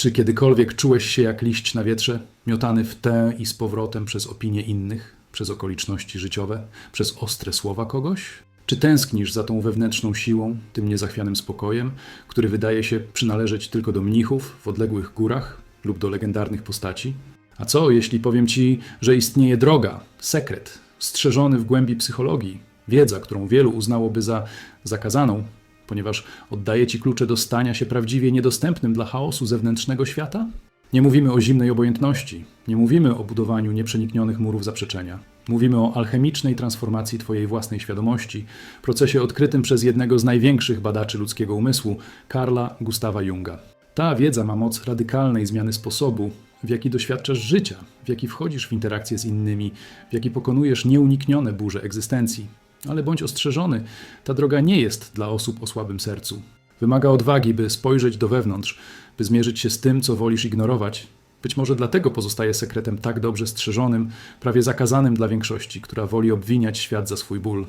Czy kiedykolwiek czułeś się jak liść na wietrze, miotany w tę i z powrotem przez opinie innych, przez okoliczności życiowe, przez ostre słowa kogoś? Czy tęsknisz za tą wewnętrzną siłą, tym niezachwianym spokojem, który wydaje się przynależeć tylko do mnichów w odległych górach lub do legendarnych postaci? A co, jeśli powiem ci, że istnieje droga, sekret, strzeżony w głębi psychologii, wiedza, którą wielu uznałoby za zakazaną, ponieważ oddaje ci klucze do stania się prawdziwie niedostępnym dla chaosu zewnętrznego świata? Nie mówimy o zimnej obojętności, nie mówimy o budowaniu nieprzeniknionych murów zaprzeczenia. Mówimy o alchemicznej transformacji Twojej własnej świadomości, procesie odkrytym przez jednego z największych badaczy ludzkiego umysłu, Karla Gustawa Junga. Ta wiedza ma moc radykalnej zmiany sposobu, w jaki doświadczasz życia, w jaki wchodzisz w interakcje z innymi, w jaki pokonujesz nieuniknione burze egzystencji. Ale bądź ostrzeżony, ta droga nie jest dla osób o słabym sercu. Wymaga odwagi, by spojrzeć do wewnątrz, by zmierzyć się z tym, co wolisz ignorować. Być może dlatego pozostaje sekretem tak dobrze strzeżonym, prawie zakazanym dla większości, która woli obwiniać świat za swój ból.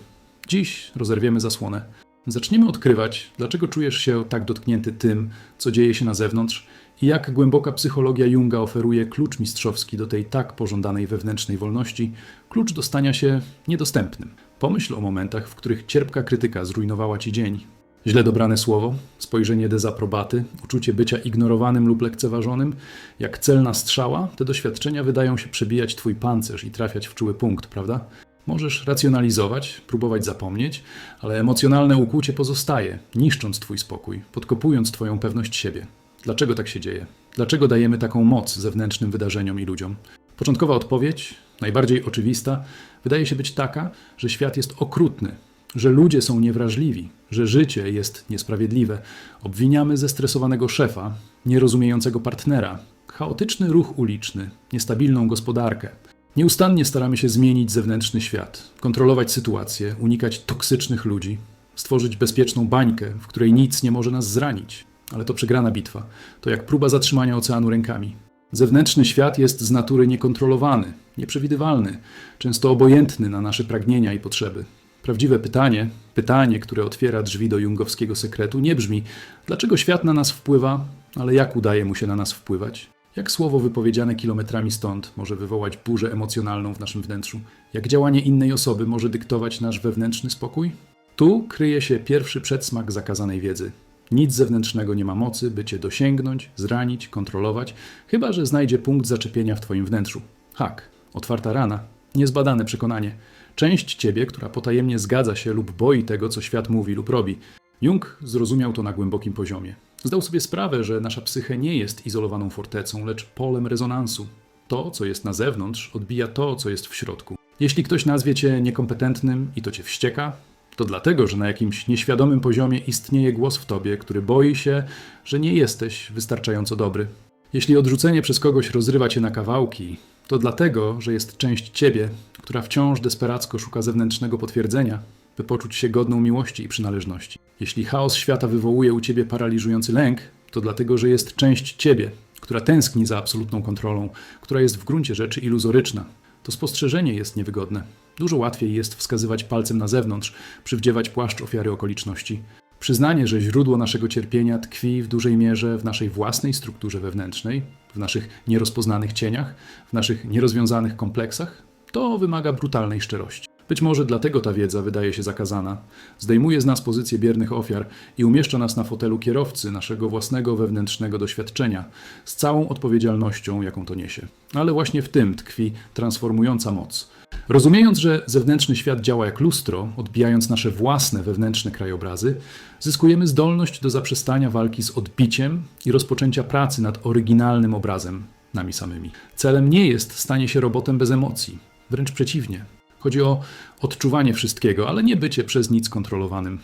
Dziś rozerwiemy zasłonę. Zaczniemy odkrywać, dlaczego czujesz się tak dotknięty tym, co dzieje się na zewnątrz i jak głęboka psychologia Junga oferuje klucz mistrzowski do tej tak pożądanej wewnętrznej wolności, klucz do stania się niedostępnym. Pomyśl o momentach, w których cierpka krytyka zrujnowała ci dzień. Źle dobrane słowo, spojrzenie dezaprobaty, uczucie bycia ignorowanym lub lekceważonym, jak celna strzała, te doświadczenia wydają się przebijać twój pancerz i trafiać w czuły punkt, prawda? Możesz racjonalizować, próbować zapomnieć, ale emocjonalne ukłucie pozostaje, niszcząc twój spokój, podkopując twoją pewność siebie. Dlaczego tak się dzieje? Dlaczego dajemy taką moc zewnętrznym wydarzeniom i ludziom? Początkowa odpowiedź, najbardziej oczywista, wydaje się być taka, że świat jest okrutny, że ludzie są niewrażliwi, że życie jest niesprawiedliwe. Obwiniamy zestresowanego szefa, nierozumiejącego partnera, chaotyczny ruch uliczny, niestabilną gospodarkę. Nieustannie staramy się zmienić zewnętrzny świat, kontrolować sytuację, unikać toksycznych ludzi, stworzyć bezpieczną bańkę, w której nic nie może nas zranić. Ale to przegrana bitwa. To jak próba zatrzymania oceanu rękami. Zewnętrzny świat jest z natury niekontrolowany, nieprzewidywalny, często obojętny na nasze pragnienia i potrzeby. Prawdziwe pytanie, pytanie, które otwiera drzwi do jungowskiego sekretu, nie brzmi, dlaczego świat na nas wpływa, ale jak udaje mu się na nas wpływać? Jak słowo wypowiedziane kilometrami stąd może wywołać burzę emocjonalną w naszym wnętrzu? Jak działanie innej osoby może dyktować nasz wewnętrzny spokój? Tu kryje się pierwszy przedsmak zakazanej wiedzy. Nic zewnętrznego nie ma mocy, by cię dosięgnąć, zranić, kontrolować, chyba że znajdzie punkt zaczepienia w twoim wnętrzu. Hak, otwarta rana, niezbadane przekonanie. Część ciebie, która potajemnie zgadza się lub boi tego, co świat mówi lub robi. Jung zrozumiał to na głębokim poziomie. Zdał sobie sprawę, że nasza psyche nie jest izolowaną fortecą, lecz polem rezonansu. To, co jest na zewnątrz, odbija to, co jest w środku. Jeśli ktoś nazwie cię niekompetentnym i to cię wścieka, to dlatego, że na jakimś nieświadomym poziomie istnieje głos w tobie, który boi się, że nie jesteś wystarczająco dobry. Jeśli odrzucenie przez kogoś rozrywa cię na kawałki, to dlatego, że jest część ciebie, która wciąż desperacko szuka zewnętrznego potwierdzenia, by poczuć się godną miłości i przynależności. Jeśli chaos świata wywołuje u ciebie paraliżujący lęk, to dlatego, że jest część ciebie, która tęskni za absolutną kontrolą, która jest w gruncie rzeczy iluzoryczna. To spostrzeżenie jest niewygodne. Dużo łatwiej jest wskazywać palcem na zewnątrz, przywdziewać płaszcz ofiary okoliczności. Przyznanie, że źródło naszego cierpienia tkwi w dużej mierze w naszej własnej strukturze wewnętrznej, w naszych nierozpoznanych cieniach, w naszych nierozwiązanych kompleksach, to wymaga brutalnej szczerości. Być może dlatego ta wiedza wydaje się zakazana. Zdejmuje z nas pozycję biernych ofiar i umieszcza nas na fotelu kierowcy naszego własnego wewnętrznego doświadczenia, z całą odpowiedzialnością, jaką to niesie. Ale właśnie w tym tkwi transformująca moc. Rozumiejąc, że zewnętrzny świat działa jak lustro, odbijając nasze własne wewnętrzne krajobrazy, zyskujemy zdolność do zaprzestania walki z odbiciem i rozpoczęcia pracy nad oryginalnym obrazem nami samymi. Celem nie jest stanie się robotem bez emocji, wręcz przeciwnie. Chodzi o odczuwanie wszystkiego, ale nie bycie przez nic kontrolowanym.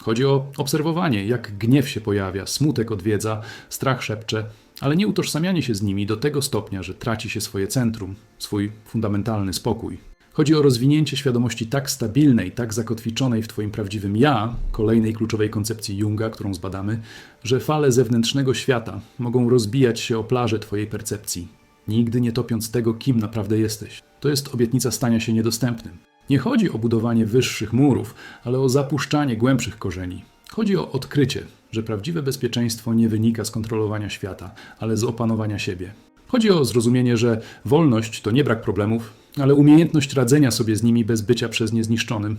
Chodzi o obserwowanie, jak gniew się pojawia, smutek odwiedza, strach szepcze, ale nie utożsamianie się z nimi do tego stopnia, że traci się swoje centrum, swój fundamentalny spokój. Chodzi o rozwinięcie świadomości tak stabilnej, tak zakotwiczonej w Twoim prawdziwym ja, kolejnej kluczowej koncepcji Junga, którą zbadamy, że fale zewnętrznego świata mogą rozbijać się o plażę Twojej percepcji, nigdy nie topiąc tego, kim naprawdę jesteś. To jest obietnica stania się niedostępnym. Nie chodzi o budowanie wyższych murów, ale o zapuszczanie głębszych korzeni, Chodzi o odkrycie, że prawdziwe bezpieczeństwo nie wynika z kontrolowania świata, ale z opanowania siebie. Chodzi o zrozumienie, że wolność to nie brak problemów, ale umiejętność radzenia sobie z nimi bez bycia przez nie zniszczonym.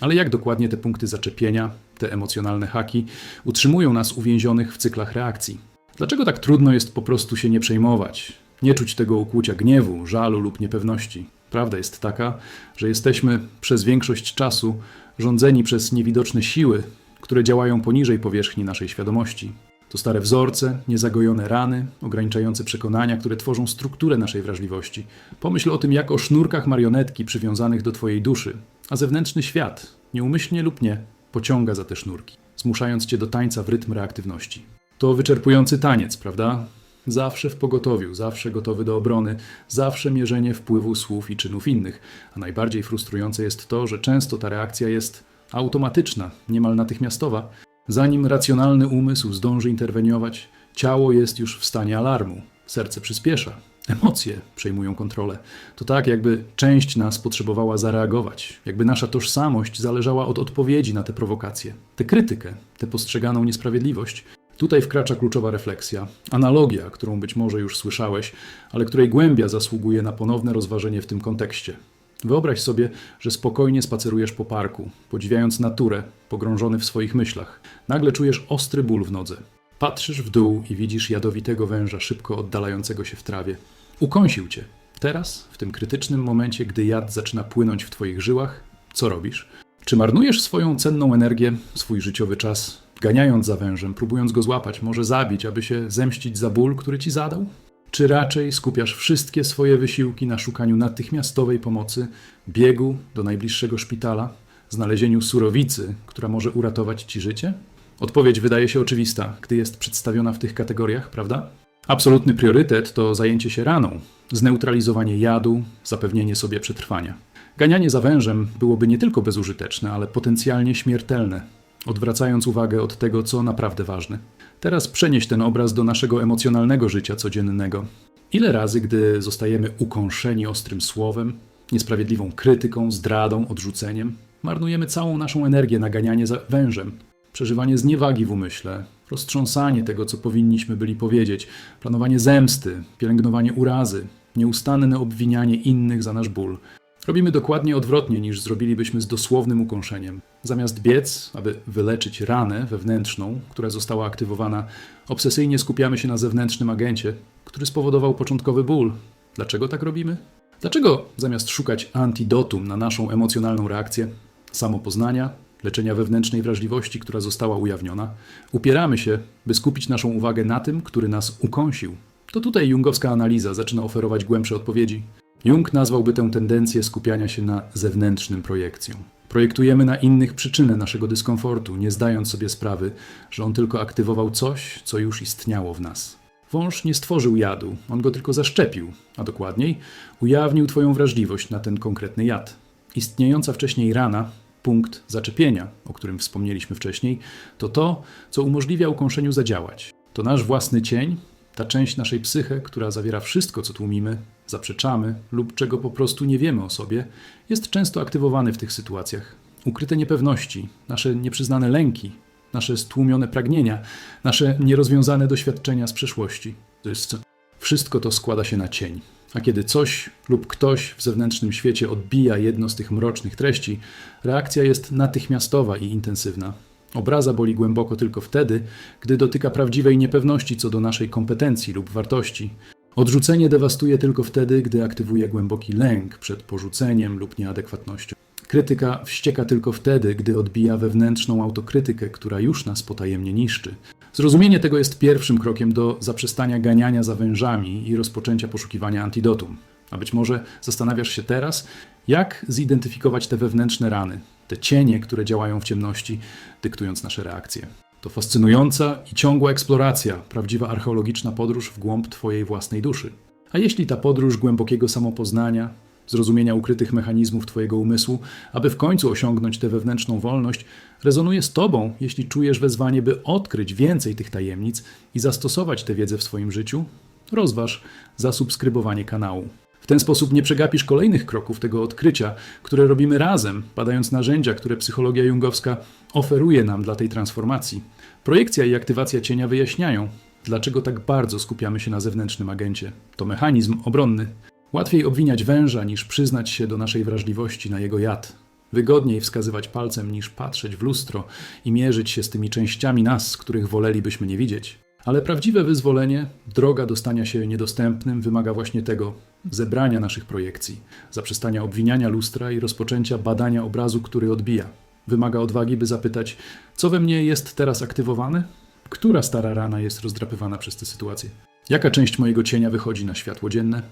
Ale jak dokładnie te punkty zaczepienia, te emocjonalne haki, utrzymują nas uwięzionych w cyklach reakcji? Dlaczego tak trudno jest po prostu się nie przejmować, nie czuć tego ukłucia gniewu, żalu lub niepewności? Prawda jest taka, że jesteśmy przez większość czasu rządzeni przez niewidoczne siły, które działają poniżej powierzchni naszej świadomości. To stare wzorce, niezagojone rany, ograniczające przekonania, które tworzą strukturę naszej wrażliwości. Pomyśl o tym jak o sznurkach marionetki przywiązanych do Twojej duszy, a zewnętrzny świat, nieumyślnie lub nie, pociąga za te sznurki, zmuszając Cię do tańca w rytm reaktywności. To wyczerpujący taniec, prawda? Zawsze w pogotowiu, zawsze gotowy do obrony, zawsze mierzenie wpływu słów i czynów innych. A najbardziej frustrujące jest to, że często ta reakcja jest automatyczna, niemal natychmiastowa. Zanim racjonalny umysł zdąży interweniować, ciało jest już w stanie alarmu, serce przyspiesza, emocje przejmują kontrolę. To tak, jakby część nas potrzebowała zareagować, jakby nasza tożsamość zależała od odpowiedzi na tę prowokację, tę krytykę, tę postrzeganą niesprawiedliwość. Tutaj wkracza kluczowa refleksja, analogia, którą być może już słyszałeś, ale której głębia zasługuje na ponowne rozważenie w tym kontekście. Wyobraź sobie, że spokojnie spacerujesz po parku, podziwiając naturę, pogrążony w swoich myślach. Nagle czujesz ostry ból w nodze. Patrzysz w dół i widzisz jadowitego węża szybko oddalającego się w trawie. Ukąsił cię. Teraz, w tym krytycznym momencie, gdy jad zaczyna płynąć w twoich żyłach, co robisz? Czy marnujesz swoją cenną energię, swój życiowy czas, ganiając za wężem, próbując go złapać, może zabić, aby się zemścić za ból, który ci zadał? Czy raczej skupiasz wszystkie swoje wysiłki na szukaniu natychmiastowej pomocy, biegu do najbliższego szpitala, znalezieniu surowicy, która może uratować ci życie? Odpowiedź wydaje się oczywista, gdy jest przedstawiona w tych kategoriach, prawda? Absolutny priorytet to zajęcie się raną, zneutralizowanie jadu, zapewnienie sobie przetrwania. Ganianie za wężem byłoby nie tylko bezużyteczne, ale potencjalnie śmiertelne, odwracając uwagę od tego, co naprawdę ważne. Teraz przenieś ten obraz do naszego emocjonalnego życia codziennego. Ile razy, gdy zostajemy ukąszeni ostrym słowem, niesprawiedliwą krytyką, zdradą, odrzuceniem, marnujemy całą naszą energię na ganianie za wężem, przeżywanie zniewagi w umyśle, roztrząsanie tego, co powinniśmy byli powiedzieć, planowanie zemsty, pielęgnowanie urazy, nieustanne obwinianie innych za nasz ból. Robimy dokładnie odwrotnie niż zrobilibyśmy z dosłownym ukąszeniem. Zamiast biec, aby wyleczyć ranę wewnętrzną, która została aktywowana, obsesyjnie skupiamy się na zewnętrznym agencie, który spowodował początkowy ból. Dlaczego tak robimy? Dlaczego zamiast szukać antidotum na naszą emocjonalną reakcję, samopoznania, leczenia wewnętrznej wrażliwości, która została ujawniona, upieramy się, by skupić naszą uwagę na tym, który nas ukąsił? To tutaj jungowska analiza zaczyna oferować głębsze odpowiedzi. Jung nazwałby tę tendencję skupiania się na zewnętrznym projekcją. Projektujemy na innych przyczynę naszego dyskomfortu, nie zdając sobie sprawy, że on tylko aktywował coś, co już istniało w nas. Wąż nie stworzył jadu, on go tylko zaszczepił, a dokładniej ujawnił Twoją wrażliwość na ten konkretny jad. Istniejąca wcześniej rana, punkt zaczepienia, o którym wspomnieliśmy wcześniej, to to, co umożliwia ukąszeniu zadziałać. To nasz własny cień, ta część naszej psyche, która zawiera wszystko, co tłumimy, zaprzeczamy lub czego po prostu nie wiemy o sobie, jest często aktywowany w tych sytuacjach. Ukryte niepewności, nasze nieprzyznane lęki, nasze stłumione pragnienia, nasze nierozwiązane doświadczenia z przeszłości. To jest wszystko to składa się na cień. A kiedy coś lub ktoś w zewnętrznym świecie odbija jedno z tych mrocznych treści, reakcja jest natychmiastowa i intensywna. Obraza boli głęboko tylko wtedy, gdy dotyka prawdziwej niepewności co do naszej kompetencji lub wartości. Odrzucenie dewastuje tylko wtedy, gdy aktywuje głęboki lęk przed porzuceniem lub nieadekwatnością. Krytyka wścieka tylko wtedy, gdy odbija wewnętrzną autokrytykę, która już nas potajemnie niszczy. Zrozumienie tego jest pierwszym krokiem do zaprzestania ganiania za wężami i rozpoczęcia poszukiwania antidotum. A być może zastanawiasz się teraz, jak zidentyfikować te wewnętrzne rany, te cienie, które działają w ciemności, dyktując nasze reakcje. To fascynująca i ciągła eksploracja, prawdziwa archeologiczna podróż w głąb Twojej własnej duszy. A jeśli ta podróż głębokiego samopoznania, zrozumienia ukrytych mechanizmów Twojego umysłu, aby w końcu osiągnąć tę wewnętrzną wolność, rezonuje z Tobą, jeśli czujesz wezwanie, by odkryć więcej tych tajemnic i zastosować tę wiedzę w swoim życiu, rozważ zasubskrybowanie kanału. W ten sposób nie przegapisz kolejnych kroków tego odkrycia, które robimy razem, badając narzędzia, które psychologia jungowska oferuje nam dla tej transformacji. Projekcja i aktywacja cienia wyjaśniają, dlaczego tak bardzo skupiamy się na zewnętrznym agencie. To mechanizm obronny. Łatwiej obwiniać węża niż przyznać się do naszej wrażliwości na jego jad. Wygodniej wskazywać palcem niż patrzeć w lustro i mierzyć się z tymi częściami nas, których wolelibyśmy nie widzieć. Ale prawdziwe wyzwolenie, droga do stania się niedostępnym, wymaga właśnie tego zebrania naszych projekcji, zaprzestania obwiniania lustra i rozpoczęcia badania obrazu, który odbija. Wymaga odwagi, by zapytać, co we mnie jest teraz aktywowane? Która stara rana jest rozdrapywana przez tę sytuację? Jaka część mojego cienia wychodzi na światło dzienne?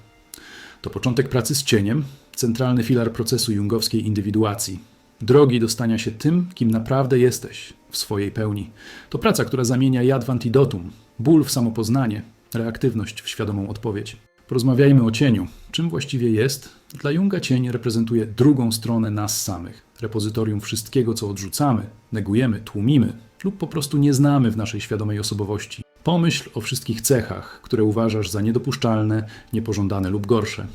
To początek pracy z cieniem, centralny filar procesu jungowskiej indywiduacji. Drogi do stania się tym, kim naprawdę jesteś w swojej pełni. To praca, która zamienia jad w antidotum, ból w samopoznanie, reaktywność w świadomą odpowiedź. Porozmawiajmy o cieniu. Czym właściwie jest? Dla Junga cień reprezentuje drugą stronę nas samych, repozytorium wszystkiego, co odrzucamy, negujemy, tłumimy lub po prostu nie znamy w naszej świadomej osobowości. Pomyśl o wszystkich cechach, które uważasz za niedopuszczalne, niepożądane lub gorsze.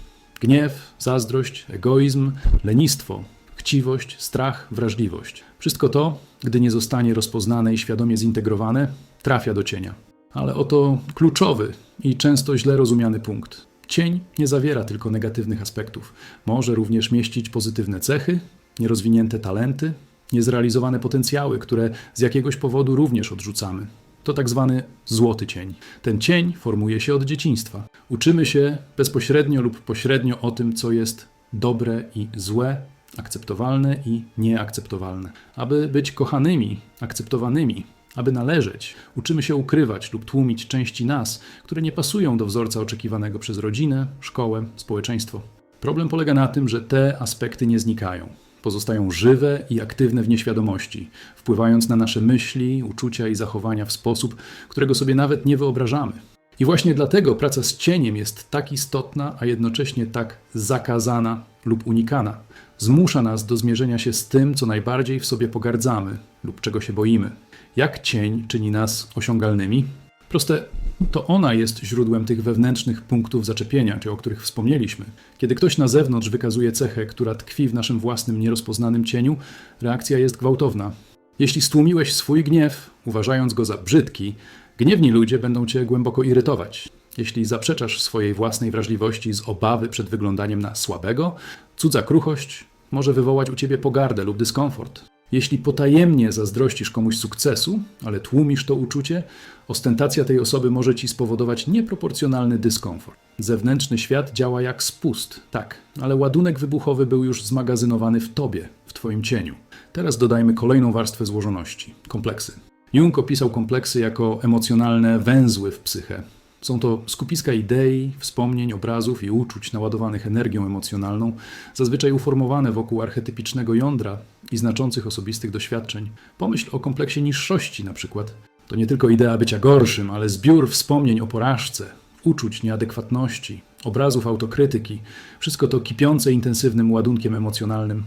Gniew, zazdrość, egoizm, lenistwo, chciwość, strach, wrażliwość. Wszystko to, gdy nie zostanie rozpoznane i świadomie zintegrowane, trafia do cienia. Ale oto kluczowy i często źle rozumiany punkt. Cień nie zawiera tylko negatywnych aspektów. Może również mieścić pozytywne cechy, nierozwinięte talenty, niezrealizowane potencjały, które z jakiegoś powodu również odrzucamy. To tak zwany złoty cień. Ten cień formuje się od dzieciństwa. Uczymy się bezpośrednio lub pośrednio o tym, co jest dobre i złe, akceptowalne i nieakceptowalne. Aby być kochanymi, akceptowanymi, aby należeć, uczymy się ukrywać lub tłumić części nas, które nie pasują do wzorca oczekiwanego przez rodzinę, szkołę, społeczeństwo. Problem polega na tym, że te aspekty nie znikają. Pozostają żywe i aktywne w nieświadomości, wpływając na nasze myśli, uczucia i zachowania w sposób, którego sobie nawet nie wyobrażamy. I właśnie dlatego praca z cieniem jest tak istotna, a jednocześnie tak zakazana lub unikana. Zmusza nas do zmierzenia się z tym, co najbardziej w sobie pogardzamy lub czego się boimy. Jak cień czyni nas osiągalnymi? Proste, to ona jest źródłem tych wewnętrznych punktów zaczepienia, czy o których wspomnieliśmy. Kiedy ktoś na zewnątrz wykazuje cechę, która tkwi w naszym własnym nierozpoznanym cieniu, reakcja jest gwałtowna. Jeśli stłumiłeś swój gniew, uważając go za brzydki, gniewni ludzie będą cię głęboko irytować. Jeśli zaprzeczasz swojej własnej wrażliwości z obawy przed wyglądaniem na słabego, cudza kruchość może wywołać u ciebie pogardę lub dyskomfort. Jeśli potajemnie zazdrościsz komuś sukcesu, ale tłumisz to uczucie, ostentacja tej osoby może ci spowodować nieproporcjonalny dyskomfort. Zewnętrzny świat działa jak spust, tak, ale ładunek wybuchowy był już zmagazynowany w tobie, w twoim cieniu. Teraz dodajmy kolejną warstwę złożoności kompleksy. Jung opisał kompleksy jako emocjonalne węzły w psyche. Są to skupiska idei, wspomnień, obrazów i uczuć naładowanych energią emocjonalną, zazwyczaj uformowane wokół archetypicznego jądra i znaczących osobistych doświadczeń. Pomyśl o kompleksie niższości na przykład. To nie tylko idea bycia gorszym, ale zbiór wspomnień o porażce, uczuć nieadekwatności, obrazów autokrytyki. Wszystko to kipiące intensywnym ładunkiem emocjonalnym.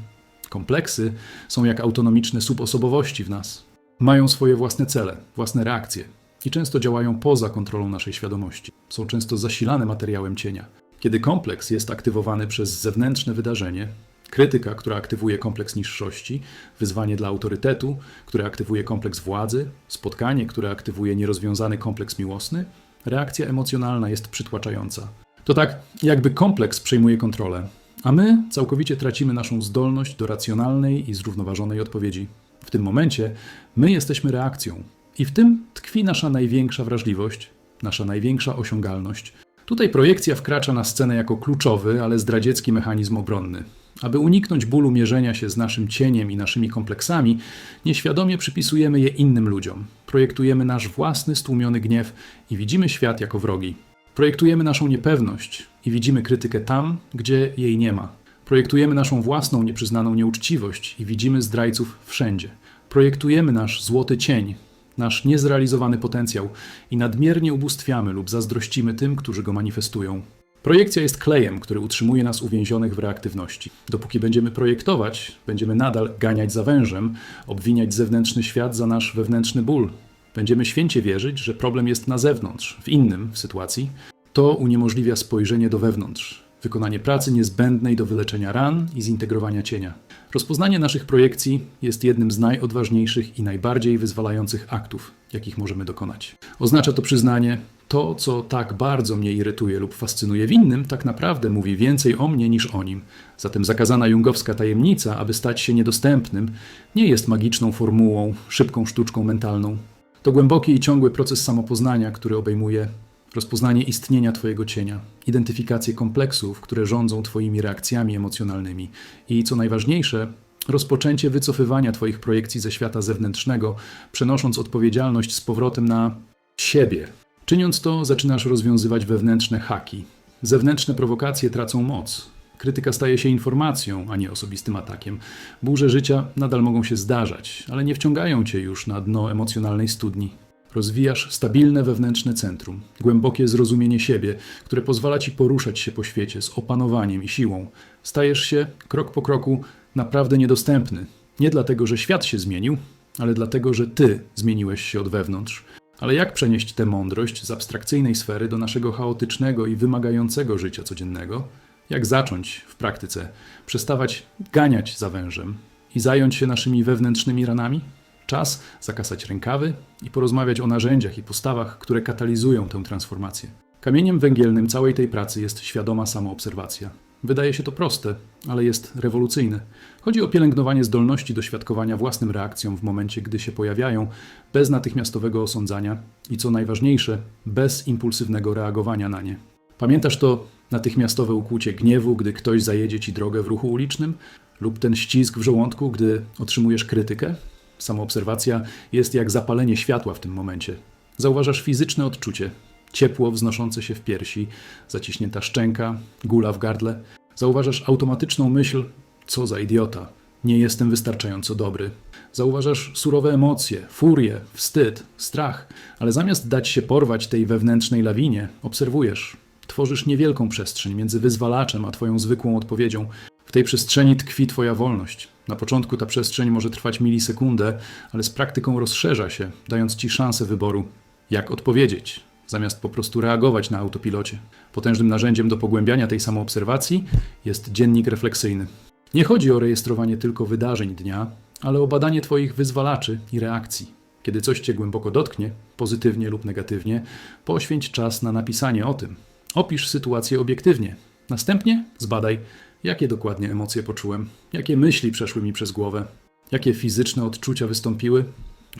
Kompleksy są jak autonomiczne subosobowości w nas. Mają swoje własne cele, własne reakcje i często działają poza kontrolą naszej świadomości. Są często zasilane materiałem cienia. Kiedy kompleks jest aktywowany przez zewnętrzne wydarzenie, krytyka, która aktywuje kompleks niższości, wyzwanie dla autorytetu, które aktywuje kompleks władzy, spotkanie, które aktywuje nierozwiązany kompleks miłosny, reakcja emocjonalna jest przytłaczająca. To tak, jakby kompleks przejmuje kontrolę, a my całkowicie tracimy naszą zdolność do racjonalnej i zrównoważonej odpowiedzi. W tym momencie my jesteśmy reakcją, i w tym tkwi nasza największa wrażliwość, nasza największa osiągalność. Tutaj projekcja wkracza na scenę jako kluczowy, ale zdradziecki mechanizm obronny. Aby uniknąć bólu mierzenia się z naszym cieniem i naszymi kompleksami, nieświadomie przypisujemy je innym ludziom. Projektujemy nasz własny stłumiony gniew i widzimy świat jako wrogi. Projektujemy naszą niepewność i widzimy krytykę tam, gdzie jej nie ma. Projektujemy naszą własną nieprzyznaną nieuczciwość i widzimy zdrajców wszędzie. Projektujemy nasz złoty cień, nasz niezrealizowany potencjał i nadmiernie ubóstwiamy lub zazdrościmy tym, którzy go manifestują. Projekcja jest klejem, który utrzymuje nas uwięzionych w reaktywności. Dopóki będziemy projektować, będziemy nadal ganiać za wężem, obwiniać zewnętrzny świat za nasz wewnętrzny ból. Będziemy święcie wierzyć, że problem jest na zewnątrz, w innym w sytuacji. To uniemożliwia spojrzenie do wewnątrz. Wykonanie pracy niezbędnej do wyleczenia ran i zintegrowania cienia. Rozpoznanie naszych projekcji jest jednym z najodważniejszych i najbardziej wyzwalających aktów, jakich możemy dokonać. Oznacza to przyznanie, to, co tak bardzo mnie irytuje lub fascynuje w innym, tak naprawdę mówi więcej o mnie niż o nim. Zatem zakazana jungowska tajemnica, aby stać się niedostępnym, nie jest magiczną formułą, szybką sztuczką mentalną. To głęboki i ciągły proces samopoznania, który obejmuje rozpoznanie istnienia Twojego cienia, identyfikację kompleksów, które rządzą Twoimi reakcjami emocjonalnymi i, co najważniejsze, rozpoczęcie wycofywania Twoich projekcji ze świata zewnętrznego, przenosząc odpowiedzialność z powrotem na siebie. Czyniąc to, zaczynasz rozwiązywać wewnętrzne haki. Zewnętrzne prowokacje tracą moc. Krytyka staje się informacją, a nie osobistym atakiem. Burze życia nadal mogą się zdarzać, ale nie wciągają cię już na dno emocjonalnej studni. Rozwijasz stabilne wewnętrzne centrum, głębokie zrozumienie siebie, które pozwala ci poruszać się po świecie z opanowaniem i siłą. Stajesz się krok po kroku naprawdę niedostępny. Nie dlatego, że świat się zmienił, ale dlatego, że ty zmieniłeś się od wewnątrz. Ale jak przenieść tę mądrość z abstrakcyjnej sfery do naszego chaotycznego i wymagającego życia codziennego? Jak zacząć w praktyce przestawać ganiać za wężem i zająć się naszymi wewnętrznymi ranami? Czas zakasać rękawy i porozmawiać o narzędziach i postawach, które katalizują tę transformację. Kamieniem węgielnym całej tej pracy jest świadoma samoobserwacja. Wydaje się to proste, ale jest rewolucyjne. Chodzi o pielęgnowanie zdolności do świadkowania własnym reakcjom w momencie, gdy się pojawiają, bez natychmiastowego osądzania i co najważniejsze, bez impulsywnego reagowania na nie. Pamiętasz to natychmiastowe ukłucie gniewu, gdy ktoś zajedzie ci drogę w ruchu ulicznym, lub ten ścisk w żołądku, gdy otrzymujesz krytykę? Samoobserwacja jest jak zapalenie światła w tym momencie. Zauważasz fizyczne odczucie, ciepło wznoszące się w piersi, zaciśnięta szczęka, gula w gardle. Zauważasz automatyczną myśl: co za idiota, nie jestem wystarczająco dobry. Zauważasz surowe emocje, furię, wstyd, strach, ale zamiast dać się porwać tej wewnętrznej lawinie, obserwujesz. Tworzysz niewielką przestrzeń między wyzwalaczem a Twoją zwykłą odpowiedzią. W tej przestrzeni tkwi Twoja wolność. Na początku ta przestrzeń może trwać milisekundę, ale z praktyką rozszerza się, dając Ci szansę wyboru, jak odpowiedzieć, zamiast po prostu reagować na autopilocie. Potężnym narzędziem do pogłębiania tej samoobserwacji jest dziennik refleksyjny. Nie chodzi o rejestrowanie tylko wydarzeń dnia, ale o badanie Twoich wyzwalaczy i reakcji. Kiedy coś Cię głęboko dotknie, pozytywnie lub negatywnie, poświęć czas na napisanie o tym. Opisz sytuację obiektywnie. Następnie zbadaj, jakie dokładnie emocje poczułem, jakie myśli przeszły mi przez głowę, jakie fizyczne odczucia wystąpiły,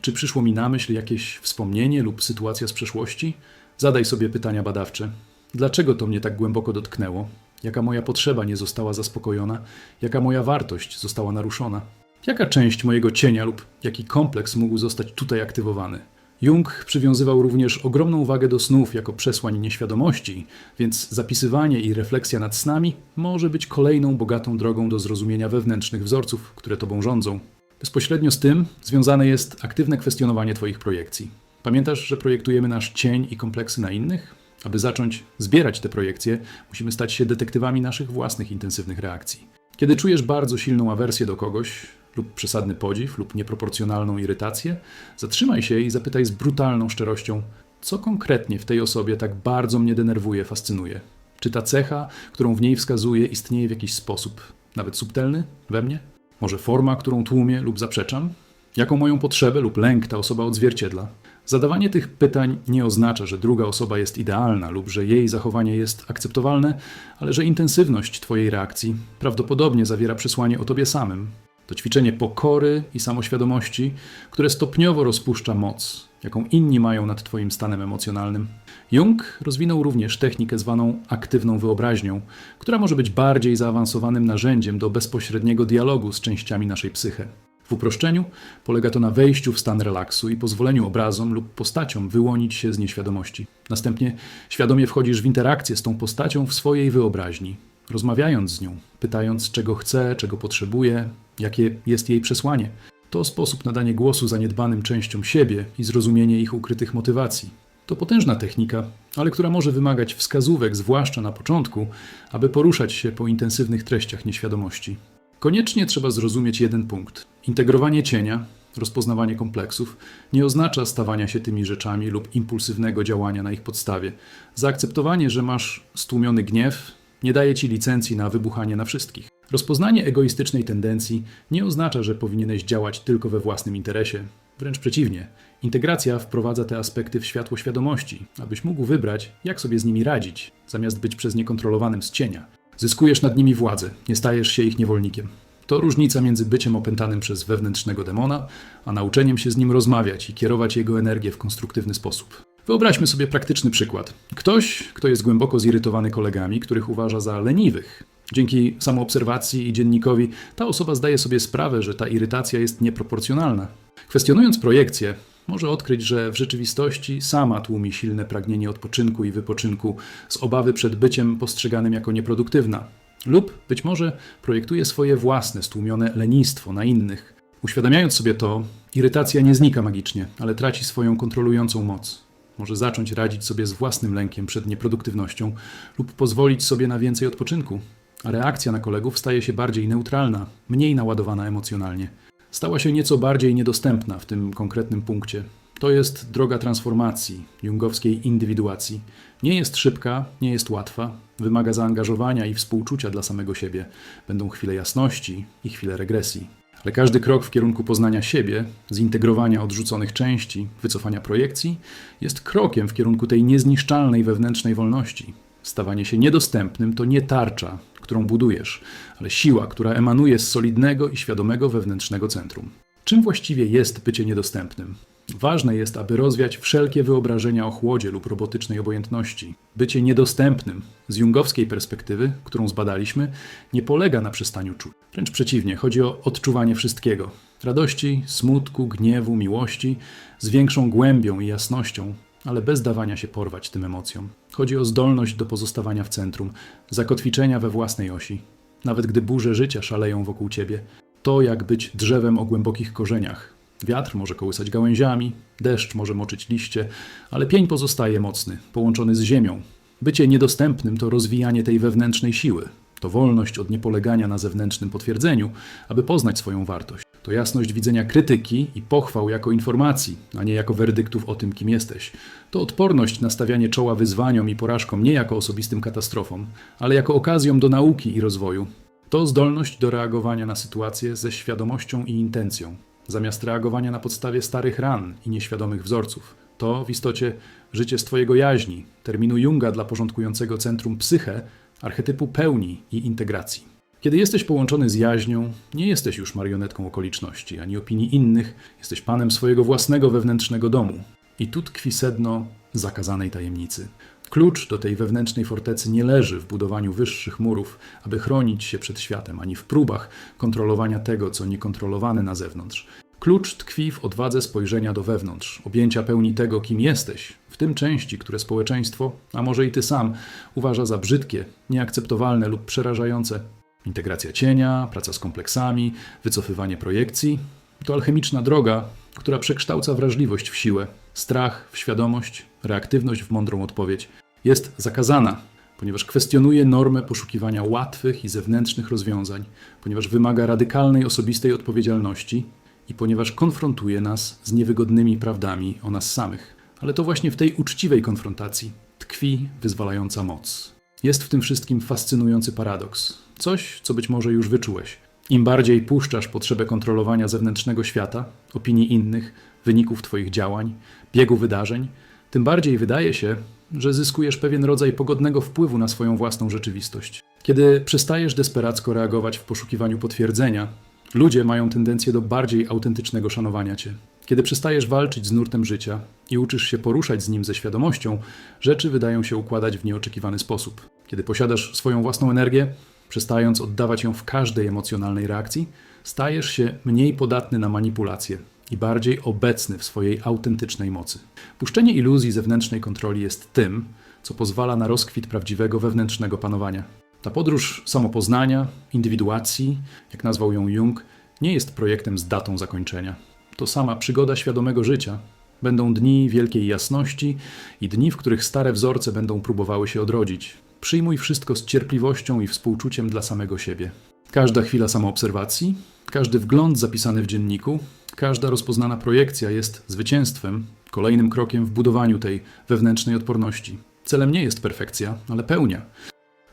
czy przyszło mi na myśl jakieś wspomnienie lub sytuacja z przeszłości? Zadaj sobie pytania badawcze. Dlaczego to mnie tak głęboko dotknęło? Jaka moja potrzeba nie została zaspokojona? Jaka moja wartość została naruszona? Jaka część mojego cienia lub jaki kompleks mógł zostać tutaj aktywowany? Jung przywiązywał również ogromną wagę do snów jako przesłań nieświadomości, więc zapisywanie i refleksja nad snami może być kolejną bogatą drogą do zrozumienia wewnętrznych wzorców, które tobą rządzą. Bezpośrednio z tym związane jest aktywne kwestionowanie Twoich projekcji. Pamiętasz, że projektujemy nasz cień i kompleksy na innych? Aby zacząć zbierać te projekcje, musimy stać się detektywami naszych własnych intensywnych reakcji. Kiedy czujesz bardzo silną awersję do kogoś, lub przesadny podziw, lub nieproporcjonalną irytację, zatrzymaj się i zapytaj z brutalną szczerością, co konkretnie w tej osobie tak bardzo mnie denerwuje, fascynuje. Czy ta cecha, którą w niej wskazuje, istnieje w jakiś sposób, nawet subtelny, we mnie? Może forma, którą tłumię lub zaprzeczam? Jaką moją potrzebę lub lęk ta osoba odzwierciedla? Zadawanie tych pytań nie oznacza, że druga osoba jest idealna lub że jej zachowanie jest akceptowalne, ale że intensywność Twojej reakcji prawdopodobnie zawiera przesłanie o Tobie samym. To ćwiczenie pokory i samoświadomości, które stopniowo rozpuszcza moc, jaką inni mają nad Twoim stanem emocjonalnym. Jung rozwinął również technikę zwaną aktywną wyobraźnią, która może być bardziej zaawansowanym narzędziem do bezpośredniego dialogu z częściami naszej psyche. W uproszczeniu polega to na wejściu w stan relaksu i pozwoleniu obrazom lub postaciom wyłonić się z nieświadomości. Następnie świadomie wchodzisz w interakcję z tą postacią w swojej wyobraźni, rozmawiając z nią, pytając, czego chce, czego potrzebuje, jakie jest jej przesłanie. To sposób na danie głosu zaniedbanym częściom siebie i zrozumienie ich ukrytych motywacji. To potężna technika, ale która może wymagać wskazówek, zwłaszcza na początku, aby poruszać się po intensywnych treściach nieświadomości. Koniecznie trzeba zrozumieć jeden punkt. Integrowanie cienia, rozpoznawanie kompleksów nie oznacza stawania się tymi rzeczami lub impulsywnego działania na ich podstawie. Zaakceptowanie, że masz stłumiony gniew, Nie daje ci licencji na wybuchanie na wszystkich. Rozpoznanie egoistycznej tendencji nie oznacza, że powinieneś działać tylko we własnym interesie. Wręcz przeciwnie. Integracja wprowadza te aspekty w światło świadomości, abyś mógł wybrać, jak sobie z nimi radzić, zamiast być przez nie kontrolowanym z cienia. Zyskujesz nad nimi władzę, nie stajesz się ich niewolnikiem. To różnica między byciem opętanym przez wewnętrznego demona, a nauczeniem się z nim rozmawiać i kierować jego energię w konstruktywny sposób. Wyobraźmy sobie praktyczny przykład. Ktoś, kto jest głęboko zirytowany kolegami, których uważa za leniwych. Dzięki samoobserwacji i dziennikowi ta osoba zdaje sobie sprawę, że ta irytacja jest nieproporcjonalna. Kwestionując projekcję, może odkryć, że w rzeczywistości sama tłumi silne pragnienie odpoczynku i wypoczynku z obawy przed byciem postrzeganym jako nieproduktywna. Lub być może projektuje swoje własne stłumione lenistwo na innych. Uświadamiając sobie to, irytacja nie znika magicznie, ale traci swoją kontrolującą moc. Może zacząć radzić sobie z własnym lękiem przed nieproduktywnością lub pozwolić sobie na więcej odpoczynku, a reakcja na kolegów staje się bardziej neutralna, mniej naładowana emocjonalnie. Stała się nieco bardziej niedostępna w tym konkretnym punkcie. To jest droga transformacji, jungowskiej indywiduacji. Nie jest szybka, nie jest łatwa, wymaga zaangażowania i współczucia dla samego siebie. Będą chwile jasności i chwile regresji. Ale każdy krok w kierunku poznania siebie, zintegrowania odrzuconych części, wycofania projekcji, jest krokiem w kierunku tej niezniszczalnej wewnętrznej wolności. Stawanie się niedostępnym to nie tarcza, którą budujesz, ale siła, która emanuje z solidnego i świadomego wewnętrznego centrum. Czym właściwie jest bycie niedostępnym? Ważne jest, aby rozwiać wszelkie wyobrażenia o chłodzie lub robotycznej obojętności. Bycie niedostępnym z jungowskiej perspektywy, którą zbadaliśmy, nie polega na przestaniu czuć. Wręcz przeciwnie, chodzi o odczuwanie wszystkiego: radości, smutku, gniewu, miłości, z większą głębią i jasnością, ale bez dawania się porwać tym emocjom. Chodzi o zdolność do pozostawania w centrum, zakotwiczenia we własnej osi. Nawet gdy burze życia szaleją wokół ciebie, to jak być drzewem o głębokich korzeniach. Wiatr może kołysać gałęziami, deszcz może moczyć liście, ale pień pozostaje mocny, połączony z ziemią. Bycie niedostępnym to rozwijanie tej wewnętrznej siły. To wolność od niepolegania na zewnętrznym potwierdzeniu, aby poznać swoją wartość. To jasność widzenia krytyki i pochwał jako informacji, a nie jako werdyktów o tym, kim jesteś. To odporność na stawianie czoła wyzwaniom i porażkom nie jako osobistym katastrofom, ale jako okazją do nauki i rozwoju. To zdolność do reagowania na sytuacje ze świadomością i intencją, zamiast reagowania na podstawie starych ran i nieświadomych wzorców. To w istocie życie z Twojego jaźni, terminu Junga dla porządkującego centrum psyche, archetypu pełni i integracji. Kiedy jesteś połączony z jaźnią, nie jesteś już marionetką okoliczności ani opinii innych, jesteś panem swojego własnego wewnętrznego domu. I tu tkwi sedno zakazanej tajemnicy. Klucz do tej wewnętrznej fortecy nie leży w budowaniu wyższych murów, aby chronić się przed światem, ani w próbach kontrolowania tego, co niekontrolowane na zewnątrz. Klucz tkwi w odwadze spojrzenia do wewnątrz, objęcia pełni tego, kim jesteś, w tym części, które społeczeństwo, a może i ty sam, uważa za brzydkie, nieakceptowalne lub przerażające. Integracja cienia, praca z kompleksami, wycofywanie projekcji to alchemiczna droga, która przekształca wrażliwość w siłę, strach w świadomość, reaktywność w mądrą odpowiedź. Jest zakazana, ponieważ kwestionuje normę poszukiwania łatwych i zewnętrznych rozwiązań, ponieważ wymaga radykalnej osobistej odpowiedzialności i ponieważ konfrontuje nas z niewygodnymi prawdami o nas samych. Ale to właśnie w tej uczciwej konfrontacji tkwi wyzwalająca moc. Jest w tym wszystkim fascynujący paradoks. Coś, co być może już wyczułeś. Im bardziej puszczasz potrzebę kontrolowania zewnętrznego świata, opinii innych, wyników Twoich działań, biegu wydarzeń, tym bardziej wydaje się, że zyskujesz pewien rodzaj pogodnego wpływu na swoją własną rzeczywistość. Kiedy przestajesz desperacko reagować w poszukiwaniu potwierdzenia, ludzie mają tendencję do bardziej autentycznego szanowania cię. Kiedy przestajesz walczyć z nurtem życia i uczysz się poruszać z nim ze świadomością, rzeczy wydają się układać w nieoczekiwany sposób. Kiedy posiadasz swoją własną energię, przestając oddawać ją w każdej emocjonalnej reakcji, stajesz się mniej podatny na manipulacje i bardziej obecny w swojej autentycznej mocy. Puszczenie iluzji zewnętrznej kontroli jest tym, co pozwala na rozkwit prawdziwego wewnętrznego panowania. Ta podróż samopoznania, indywiduacji, jak nazwał ją Jung, nie jest projektem z datą zakończenia. To sama przygoda świadomego życia. Będą dni wielkiej jasności i dni, w których stare wzorce będą próbowały się odrodzić. Przyjmuj wszystko z cierpliwością i współczuciem dla samego siebie. Każda chwila samoobserwacji, każdy wgląd zapisany w dzienniku, każda rozpoznana projekcja jest zwycięstwem, kolejnym krokiem w budowaniu tej wewnętrznej odporności. Celem nie jest perfekcja, ale pełnia.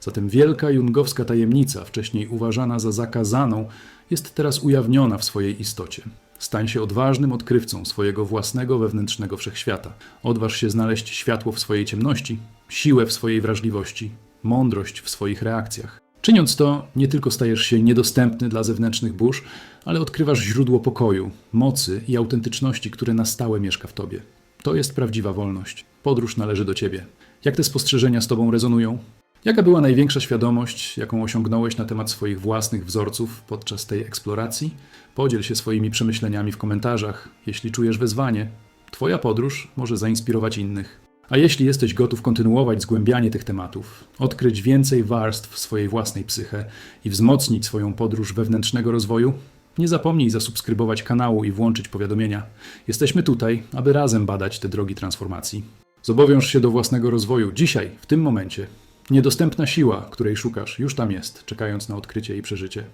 Zatem wielka jungowska tajemnica, wcześniej uważana za zakazaną, jest teraz ujawniona w swojej istocie. Stań się odważnym odkrywcą swojego własnego wewnętrznego wszechświata. Odważ się znaleźć światło w swojej ciemności, siłę w swojej wrażliwości, mądrość w swoich reakcjach. Czyniąc to, nie tylko stajesz się niedostępny dla zewnętrznych burz, ale odkrywasz źródło pokoju, mocy i autentyczności, które na stałe mieszka w tobie. To jest prawdziwa wolność. Podróż należy do ciebie. Jak te spostrzeżenia z tobą rezonują? Jaka była największa świadomość, jaką osiągnąłeś na temat swoich własnych wzorców podczas tej eksploracji? Podziel się swoimi przemyśleniami w komentarzach, jeśli czujesz wezwanie. Twoja podróż może zainspirować innych. A jeśli jesteś gotów kontynuować zgłębianie tych tematów, odkryć więcej warstw swojej własnej psyche i wzmocnić swoją podróż wewnętrznego rozwoju, nie zapomnij zasubskrybować kanału i włączyć powiadomienia. Jesteśmy tutaj, aby razem badać te drogi transformacji. Zobowiąż się do własnego rozwoju dzisiaj, w tym momencie. Niedostępna siła, której szukasz, już tam jest, czekając na odkrycie i przeżycie.